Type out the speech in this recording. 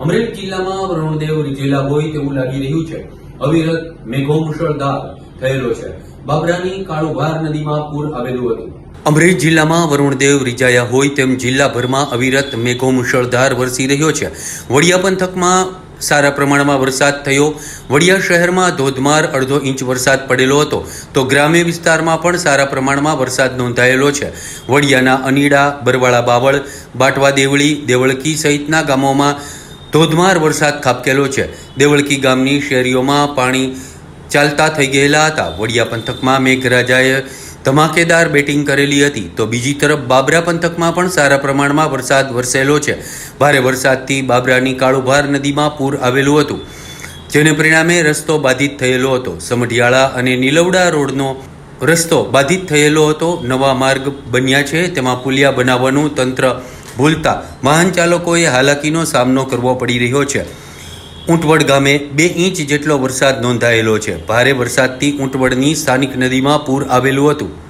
અમરેલી જિલ્લામાં વરુણદેવ રીઝેલા હોય તેવું લાગી રહ્યું છે. અવિરત મેઘો મુશળધાર થયેલો છે. બાબરાની કાળુભાર નદીમાં પૂર આવેલું હતું. અમરેલી જિલ્લામાં વરુણદેવ રીઝાયા હોય તેમ જિલ્લાભરમાં અવિરત મેઘો મુશળધાર વરસી રહ્યો છે. વડિયા પંથકમાં સારા પ્રમાણમાં વરસાદ થયો. વડિયા શહેરમાં ધોધમાર અડધો ઇંચ વરસાદ પડેલો હતો. તો ગ્રામ્ય વિસ્તારમાં પણ સારા પ્રમાણમાં વરસાદ નોંધાયેલો છે. વડિયાના અનીડા, બરવાળા બાવળ, બાટવા દેવળી, દેવળકી સહિતના ગામોમાં ધોધમાર વરસાદ ખાબકેલો છે. દેવળકી ગામની શેરીઓમાં પાણી ચાલતા થઈ ગયેલા હતા. વડિયા પંથકમાં મેઘરાજાએ ધમાકેદાર બેટિંગ કરેલી હતી. તો બીજી તરફ બાબરા પંથકમાં પણ સારા પ્રમાણમાં વરસાદ વરસેલો છે. ભારે વરસાદથી બાબરાની કાળુભાર નદીમાં પૂર આવેલું હતું, જેને પરિણામે રસ્તો બાધિત થયેલો હતો. સમઢિયાળા અને નીલવડા રોડનો રસ્તો બાધિત થયેલો હતો. નવા માર્ગ બન્યા છે. તેમાં પુલિયા બનાવવાનું તંત્ર ભૂલતા વાહન ચાલકોએ હાલાકીનો સામનો કરવો પડી રહ્યો છે. ઊંટવડ ગામે બે ઇંચ જેટલો વરસાદ નોંધાયેલો છે. ભારે વરસાદથી ઊંટવડની સ્થાનિક નદીમાં પૂર આવેલું હતું.